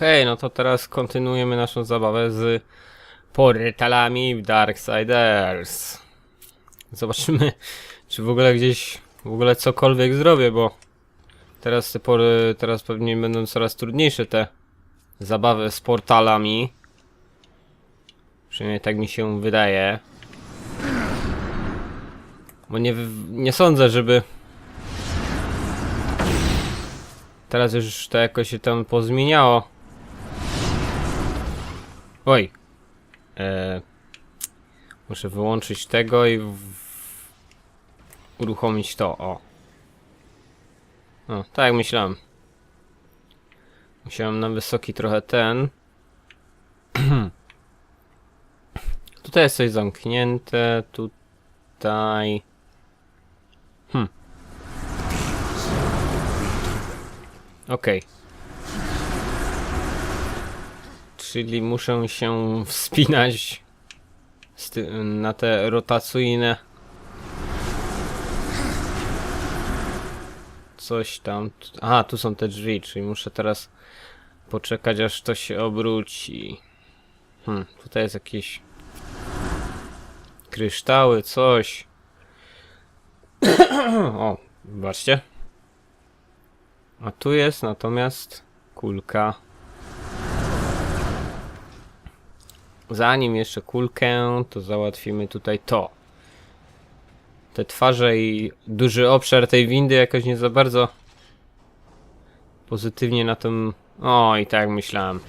Okej, no to teraz kontynuujemy naszą zabawę z portalami w Darksiders. Zobaczymy, czy w ogóle gdzieś, w ogóle cokolwiek zrobię, bo teraz te pory, teraz pewnie będą coraz trudniejsze te zabawy z portalami. Przynajmniej tak mi się wydaje. Bo nie, nie sądzę, żeby Teraz już to jakoś się tam pozmieniało. Oj. E, muszę wyłączyć tego i w, uruchomić to. O. No, tak jak myślałem. Musiałem na wysoki trochę ten. tutaj jest coś zamknięte. Tutaj. Hmm. Okej. Czyli muszę się wspinać na te rotacyjne. Coś tam. Aha, tu są te drzwi, czyli muszę teraz poczekać aż to się obróci. Hmm, tutaj jest jakieś kryształy, coś. o, zobaczcie. A tu jest natomiast kulka. Zanim jeszcze kulkę, to załatwimy tutaj to. Te twarze i duży obszar tej windy jakoś nie za bardzo pozytywnie na tym... O, i tak myślałem.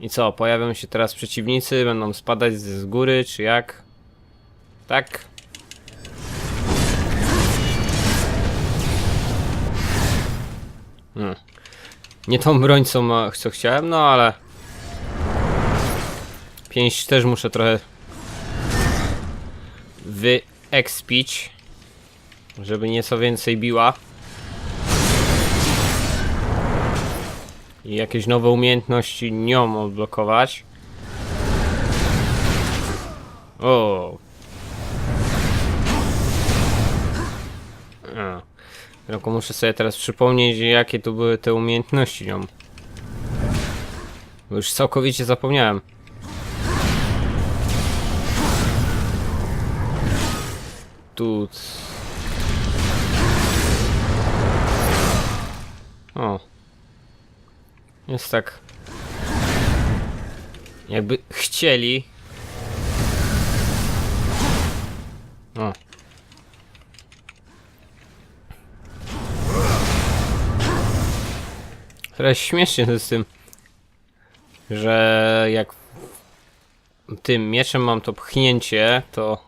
I co, pojawią się teraz przeciwnicy, będą spadać z, góry, czy jak? Tak? Hmm. Nie tą broń, co, ma, co chciałem, no ale... Pięść też muszę trochę... Wyekspić. Żeby nieco więcej biła. I jakieś nowe umiejętności nią odblokować. O. Tylko muszę sobie teraz przypomnieć, jakie to były te umiejętności nią. Już całkowicie zapomniałem. Tu. O. Jest tak. Jakby chcieli. O. Teraz śmiesznie z tym, że jak tym mieczem mam to pchnięcie, to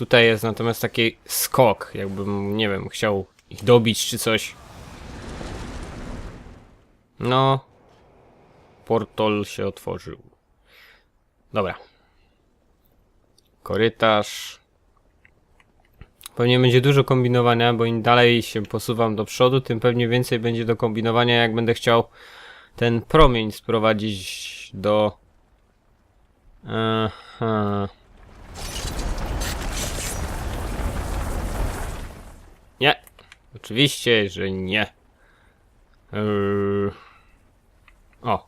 tutaj jest natomiast taki skok, jakbym, nie wiem, chciał ich dobić czy coś. No, portal się otworzył. Dobra. Korytarz. Pewnie będzie dużo kombinowania, bo im dalej się posuwam do przodu, tym pewnie więcej będzie do kombinowania, jak będę chciał ten promień sprowadzić do... Aha. Nie. Oczywiście, że nie. Eee. O.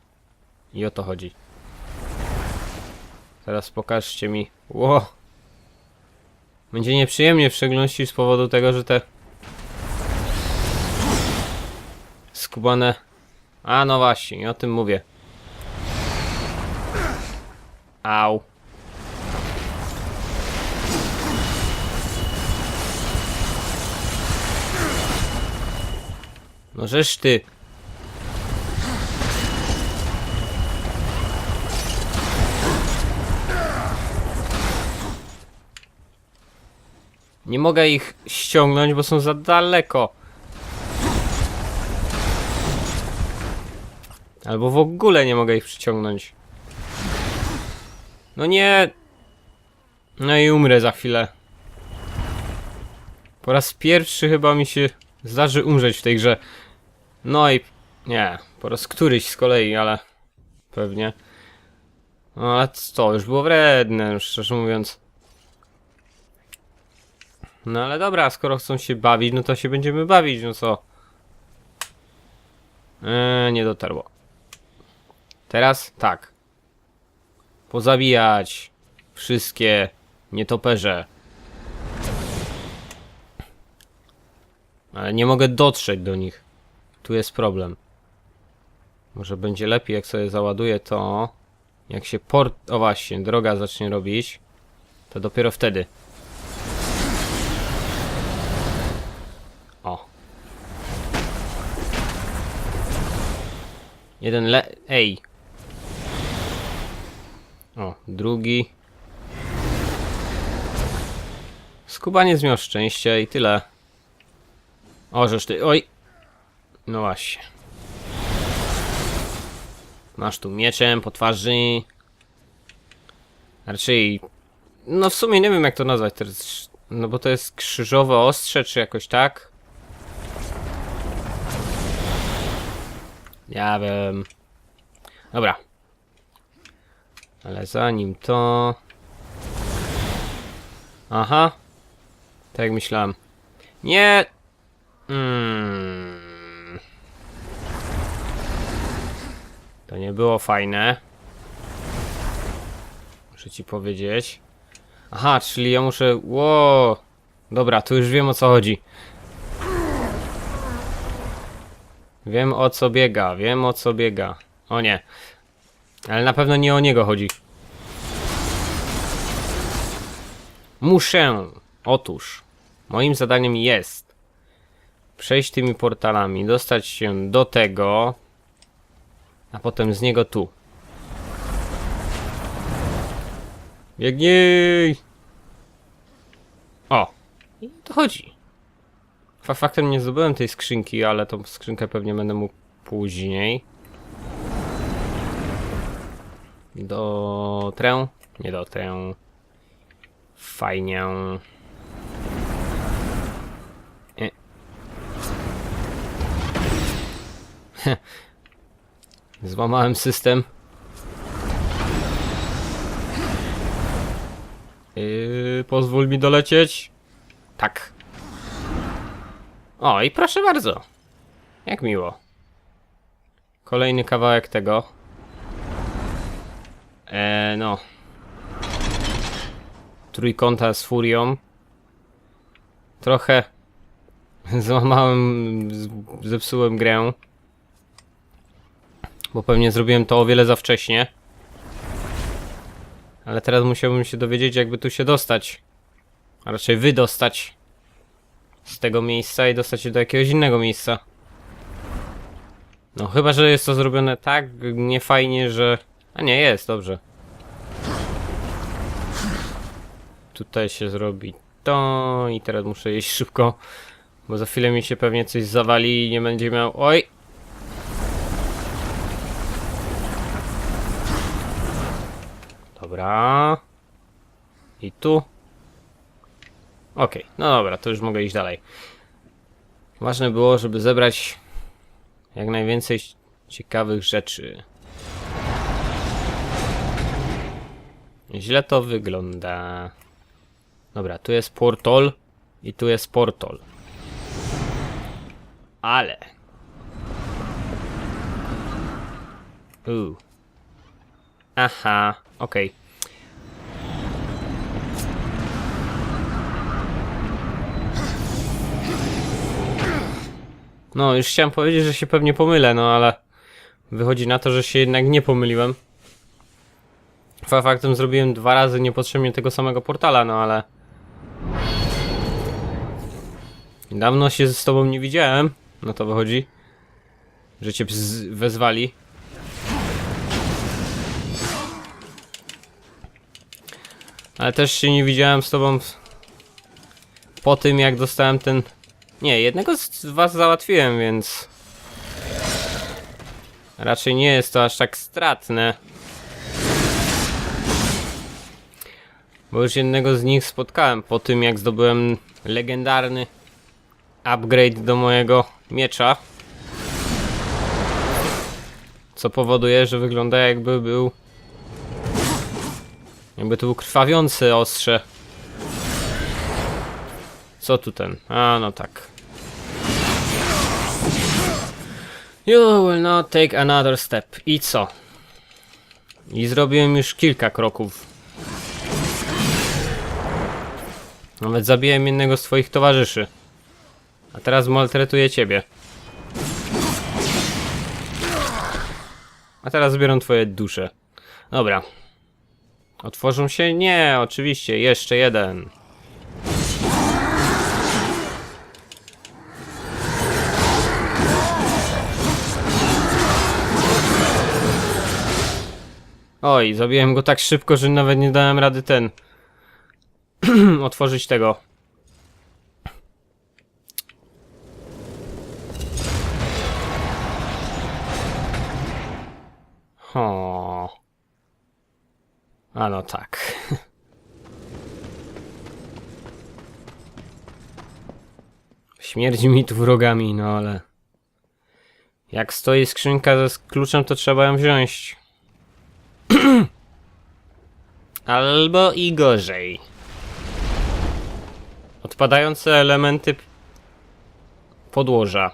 I o to chodzi. Teraz pokażcie mi. Ło. Będzie nieprzyjemnie w szczególności z powodu tego, że te skubane... A no właśnie, o tym mówię. Au. Żeż ty. Nie mogę ich ściągnąć, bo są za daleko. Albo w ogóle nie mogę ich przyciągnąć. No nie. No i umrę za chwilę. Po raz pierwszy chyba mi się zdarzy umrzeć w tej grze. No i... Nie, po raz któryś z kolei, ale... Pewnie. No ale co, już było wredne, szczerze mówiąc. No ale dobra, skoro chcą się bawić, no to się będziemy bawić, no co? Eee, nie dotarło. Teraz tak. Pozabijać wszystkie nietoperze. Ale nie mogę dotrzeć do nich. Tu jest problem. Może będzie lepiej, jak sobie załaduję to. Jak się port. O właśnie, droga zacznie robić. To dopiero wtedy. O. Jeden le... Ej. O, drugi. Skubaniec miał szczęście i tyle. O, żeż ty... Oj. No właśnie. Masz tu mieczem po twarzy. Raczej... No w sumie nie wiem jak to nazwać teraz. No bo to jest krzyżowe ostrze, czy jakoś tak? Ja wiem. Dobra. Ale zanim to... Aha. Tak myślałem. Nie! Mm. To nie było fajne. Muszę ci powiedzieć. Aha, czyli ja muszę... Ło! Dobra, tu już wiem o co chodzi. Wiem o co biega, wiem o co biega. O nie. Ale na pewno nie o niego chodzi. Muszę. Otóż. Moim zadaniem jest przejść tymi portalami, dostać się do tego, a potem z niego tu. Biegnij! O! I to chodzi. Fa- Faktem nie zdobyłem tej skrzynki, ale tą skrzynkę pewnie będę mógł później. Dotrę? Nie dotrę. Fajnie. E. Złamałem system. Yy, pozwól mi dolecieć. Tak. O, i proszę bardzo. Jak miło. Kolejny kawałek tego. Eee, no. Trójkąta z furią. Trochę złamałem, zepsułem grę. Bo pewnie zrobiłem to o wiele za wcześnie. Ale teraz musiałbym się dowiedzieć, jakby tu się dostać. A raczej wydostać z tego miejsca i dostać się do jakiegoś innego miejsca. No chyba, że jest to zrobione tak niefajnie, że... A nie, jest, dobrze. Tutaj się zrobi to i teraz muszę jeść szybko, bo za chwilę mi się pewnie coś zawali i nie będzie miał... Oj! Dobra. I tu. Okej, no dobra, to już mogę iść dalej. Ważne było, żeby zebrać jak najwięcej ciekawych rzeczy. Źle to wygląda. Dobra, tu jest portal i tu jest portal. Ale. Uuu. Aha, okej. No, już chciałem powiedzieć, że się pewnie pomylę, no ale wychodzi na to, że się jednak nie pomyliłem. Fa- Faktem zrobiłem dwa razy niepotrzebnie tego samego portala, no ale... Dawno się z tobą nie widziałem, no to wychodzi, że cię wezwali. Ale też się nie widziałem z tobą po tym, jak dostałem ten... Nie, jednego z was załatwiłem, więc... Raczej nie jest to aż tak stratne. Bo już jednego z nich spotkałem po tym, jak zdobyłem legendarny upgrade do mojego miecza. Co powoduje, że wygląda jakby był... Jakby to był krwawiący ostrze. Co tu ten? A, no tak. You will not take another step. I co? I zrobiłem już kilka kroków. Nawet zabiłem jednego z twoich towarzyszy. A teraz maltretuję ciebie. A teraz zbieram twoje dusze. Dobra. Otworzą się? Nie, oczywiście. Jeszcze jeden. Oj, zabiłem go tak szybko, że nawet nie dałem rady ten... otworzyć tego. O. A no tak. Śmierdzi mi tu wrogami, no ale... Jak stoi skrzynka ze kluczem, to trzeba ją wziąć. Albo i gorzej. Odpadające elementy podłoża.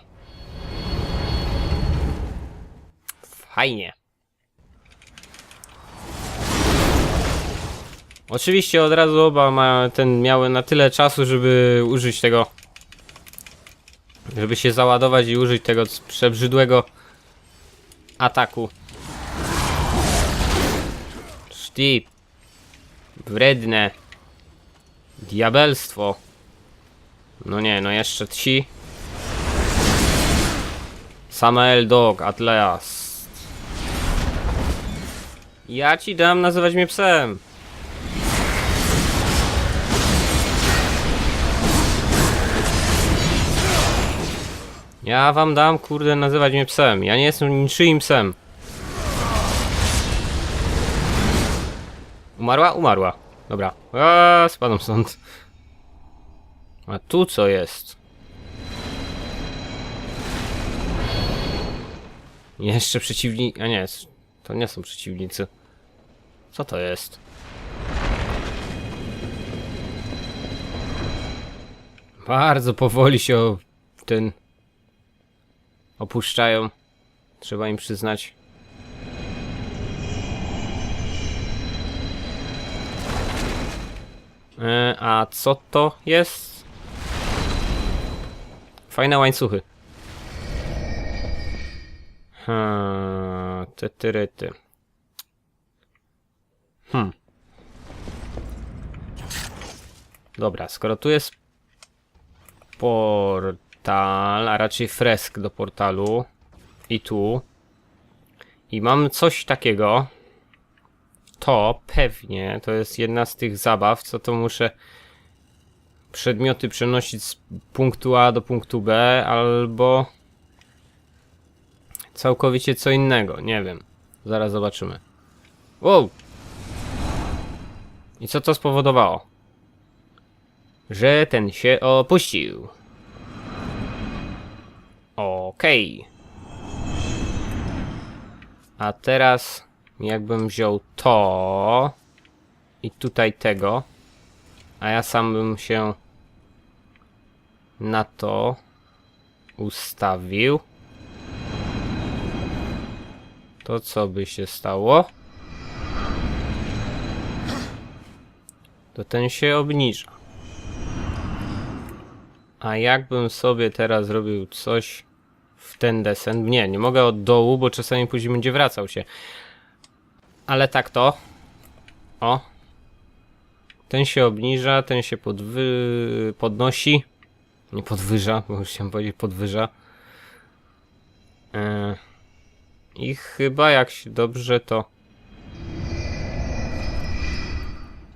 Fajnie. Oczywiście od razu oba ma, ten miały na tyle czasu, żeby użyć tego. Żeby się załadować i użyć tego przebrzydłego ataku. Sztip. Wredne. Diabelstwo. No nie, no jeszcze ci. Samael Dog, Atleas. Ja ci dam nazywać mnie psem. Ja wam dam, kurde, nazywać mnie psem. Ja nie jestem niczyim psem. Umarła? Umarła. Dobra. Eee, spadam stąd. A tu co jest? Jeszcze przeciwnik... A nie, to nie są przeciwnicy. Co to jest? Bardzo powoli się ten... opuszczają. Trzeba im przyznać. E, a co to jest? Fajne łańcuchy. Hmm, ty, ty, ty. Hmm. Dobra, skoro tu jest portal, a raczej fresk do portalu i tu i mam coś takiego, to pewnie to jest jedna z tych zabaw, co to muszę przedmioty przenosić z punktu A do punktu B, albo całkowicie co innego, nie wiem. Zaraz zobaczymy. Wow! I co to spowodowało? Że ten się opuścił. Okej. A teraz jakbym wziął to i tutaj tego, a ja sam bym się na to ustawił, to co by się stało? To ten się obniża. A jakbym sobie teraz zrobił coś w ten desen? Nie, nie mogę od dołu, bo czasami później będzie wracał się. Ale tak to. O. Ten się obniża, ten się podwy... podnosi. Nie podwyża, bo już chciałem powiedzieć podwyża. E, I chyba jak się dobrze to...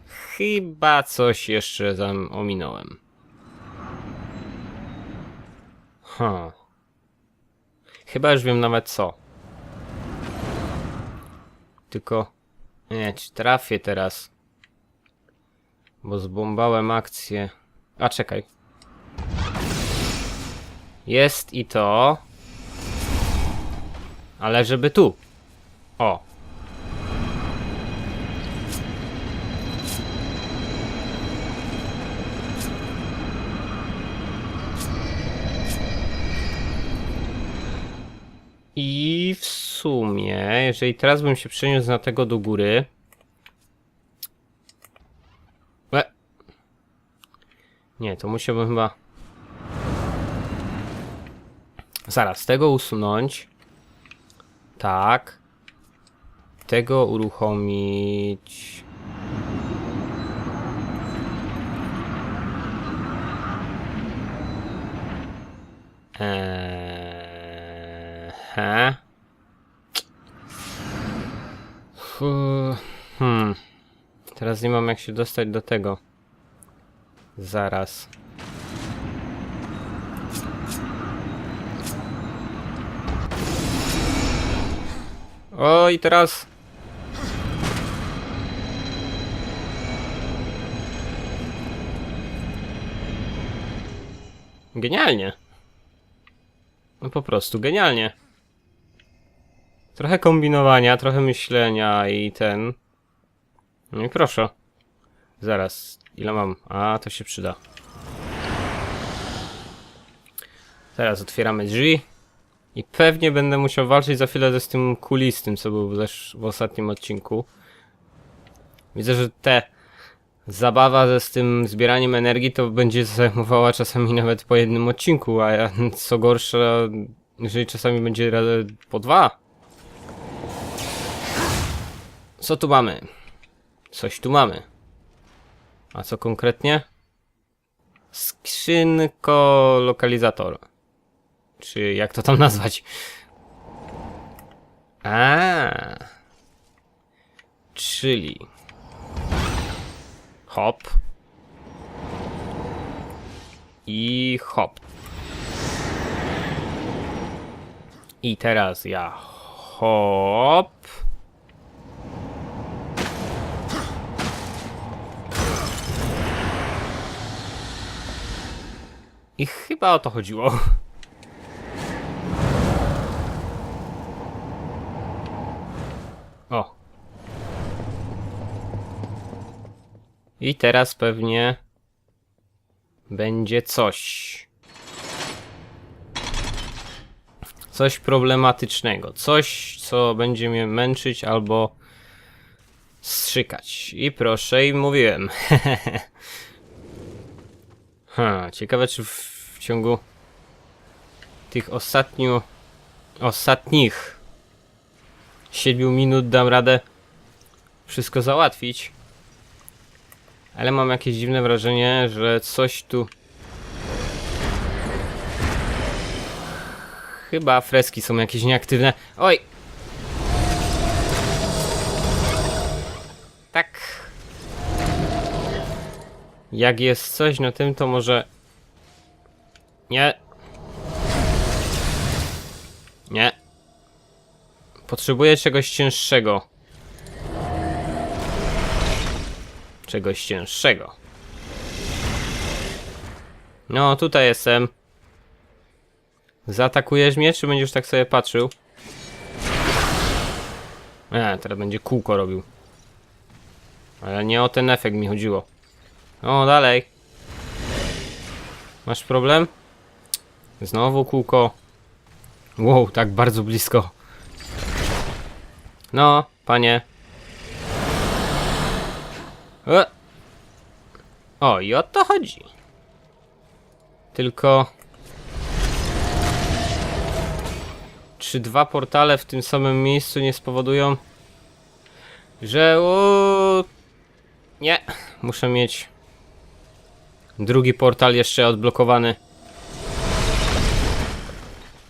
Chyba coś jeszcze tam ominąłem. Ha. Chyba już wiem nawet co. Tylko... Nie, czy trafię teraz? Bo zbombałem akcję. A, czekaj. Jest i to. Ale żeby tu. O. I jeżeli teraz bym się przeniósł na tego do góry. E. Nie, to musiałbym chyba. Zaraz, tego usunąć. Tak. Tego uruchomić. Eee. Hmm. Teraz nie mam jak się dostać do tego. Zaraz. O i teraz. Genialnie. No po prostu genialnie. Trochę kombinowania, trochę myślenia i ten. No i proszę. Zaraz, ile mam? A, to się przyda. Teraz otwieramy drzwi. I pewnie będę musiał walczyć za chwilę ze z tym kulistym, co był też w ostatnim odcinku. Widzę, że te zabawa ze z tym zbieraniem energii to będzie zajmowała czasami nawet po jednym odcinku, a co gorsza, jeżeli czasami będzie po dwa. Co tu mamy? Coś tu mamy. A co konkretnie? Skrzynko lokalizator. Czy jak to tam nazwać? A. Czyli hop i hop. I teraz ja hop. I chyba o to chodziło. O. I teraz pewnie będzie coś. Coś problematycznego. Coś, co będzie mnie męczyć albo strzykać. I proszę, i mówiłem. ha, ciekawe, czy ciągu tych ostatnich 7 minut dam radę wszystko załatwić. Ale mam jakieś dziwne wrażenie, że coś tu. Chyba freski są jakieś nieaktywne. Oj! Tak. Jak jest coś na tym, to może. Nie. Nie. Potrzebuję czegoś cięższego. Czegoś cięższego. No, tutaj jestem. Zaatakujesz mnie, czy będziesz tak sobie patrzył? E, teraz będzie kółko robił. Ale nie o ten efekt mi chodziło. O, dalej. Masz problem? Znowu kółko. Wow, tak bardzo blisko. No, panie. E. O, i o to chodzi. Tylko... Czy dwa portale w tym samym miejscu nie spowodują, że... U... Nie, muszę mieć drugi portal jeszcze odblokowany.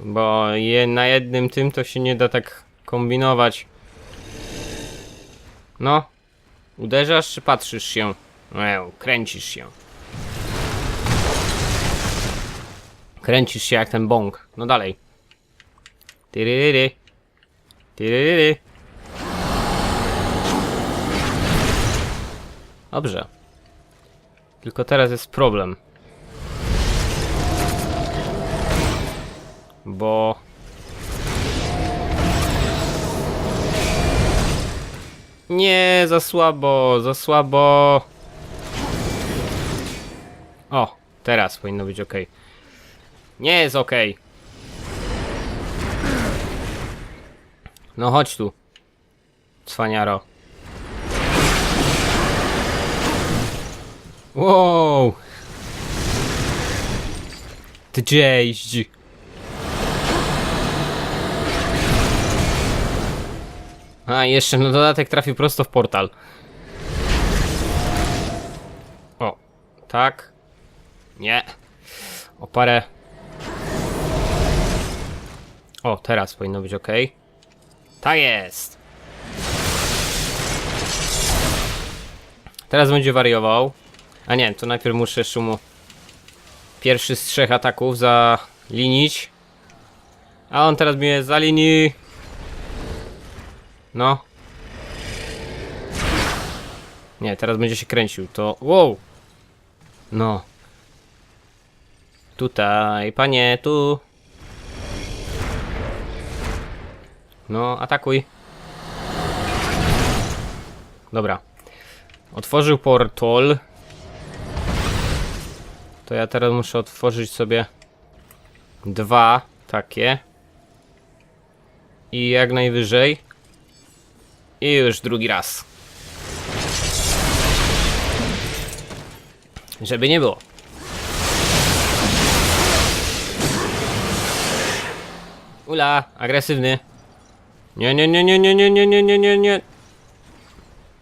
Bo je, na jednym tym to się nie da tak kombinować. No. Uderzasz czy patrzysz się? No, kręcisz się. Kręcisz się jak ten bąk. No dalej. Tyryryry. Tyryryry. Dobrze. Tylko teraz jest problem. Bo... Nie, za słabo, za słabo. O, teraz powinno być ok. Nie jest ok. No chodź tu. Cwaniaro. Wow! Ty cześć! A, jeszcze na dodatek trafił prosto w portal. O, tak. Nie. O parę. O, teraz powinno być ok. Tak jest. Teraz będzie wariował. A nie, to najpierw muszę jeszcze mu pierwszy z trzech ataków zalinić. A on teraz mnie zalini. No. Nie, teraz będzie się kręcił. To. Wow! No. Tutaj, panie, tu. No, atakuj. Dobra. Otworzył portal. To ja teraz muszę otworzyć sobie dwa takie. I jak najwyżej. I już drugi raz. Żeby nie było. Ula, agresywny. Nie, nie, nie, nie, nie, nie, nie, nie, nie, nie, nie.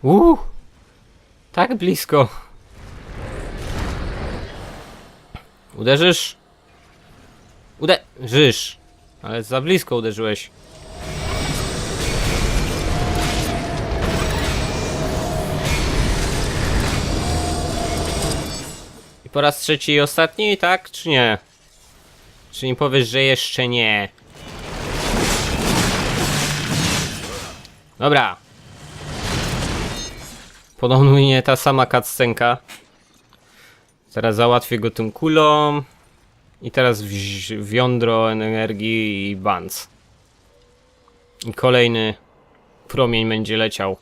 Uuu. Tak blisko. Uderzysz? Uderzysz. Ale za blisko uderzyłeś. Po raz trzeci i ostatni, tak? Czy nie? Czy nie powiesz, że jeszcze nie? Dobra. Ponownie ta sama cutscenka. Teraz załatwię go tym kulą. I teraz w, w jądro energii i banc. I kolejny promień będzie leciał.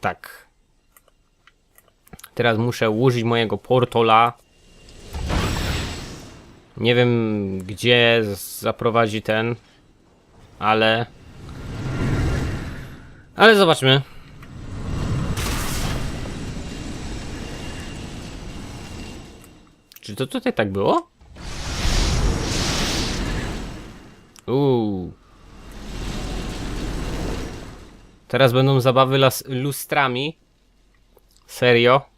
Tak. Teraz muszę użyć mojego portola. Nie wiem gdzie zaprowadzi ten, ale... Ale zobaczmy. Czy to tutaj tak było? Uuu. Teraz będą zabawy las lustrami. Serio?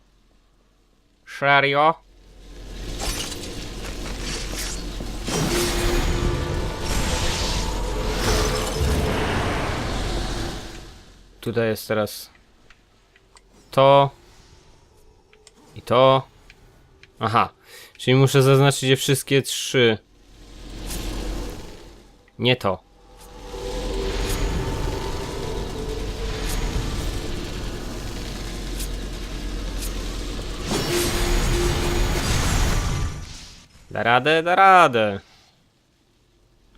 Serio? Tutaj jest teraz to i to. Aha, czyli muszę zaznaczyć je wszystkie trzy. Nie to. Da radę, da radę.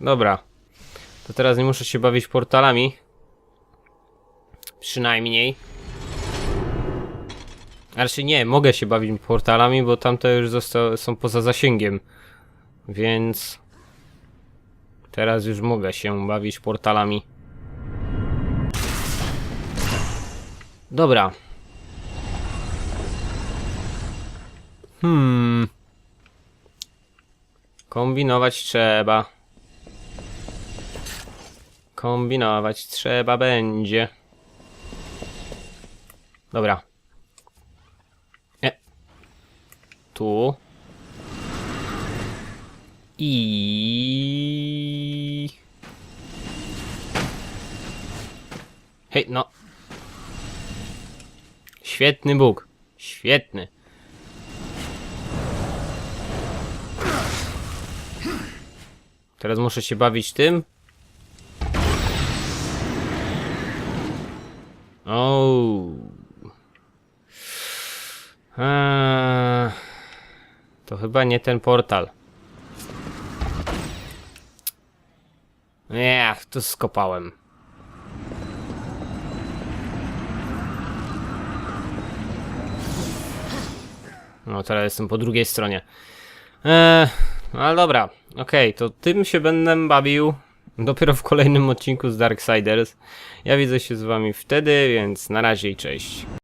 Dobra. To teraz nie muszę się bawić portalami. Przynajmniej. Raczej nie, mogę się bawić portalami, bo tamte już są poza zasięgiem. Więc... Teraz już mogę się bawić portalami. Dobra. Hmm. Kombinować trzeba. Kombinować trzeba będzie. Dobra. Nie. Tu. I. Hej, no. Świetny Bóg. Świetny. Teraz muszę się bawić tym. O. Eee, to chyba nie ten portal. Nie, to skopałem. No, teraz jestem po drugiej stronie. Eee, ale dobra, okej, to tym się będę bawił dopiero w kolejnym odcinku z Darksiders. Ja widzę się z wami wtedy, więc na razie i cześć.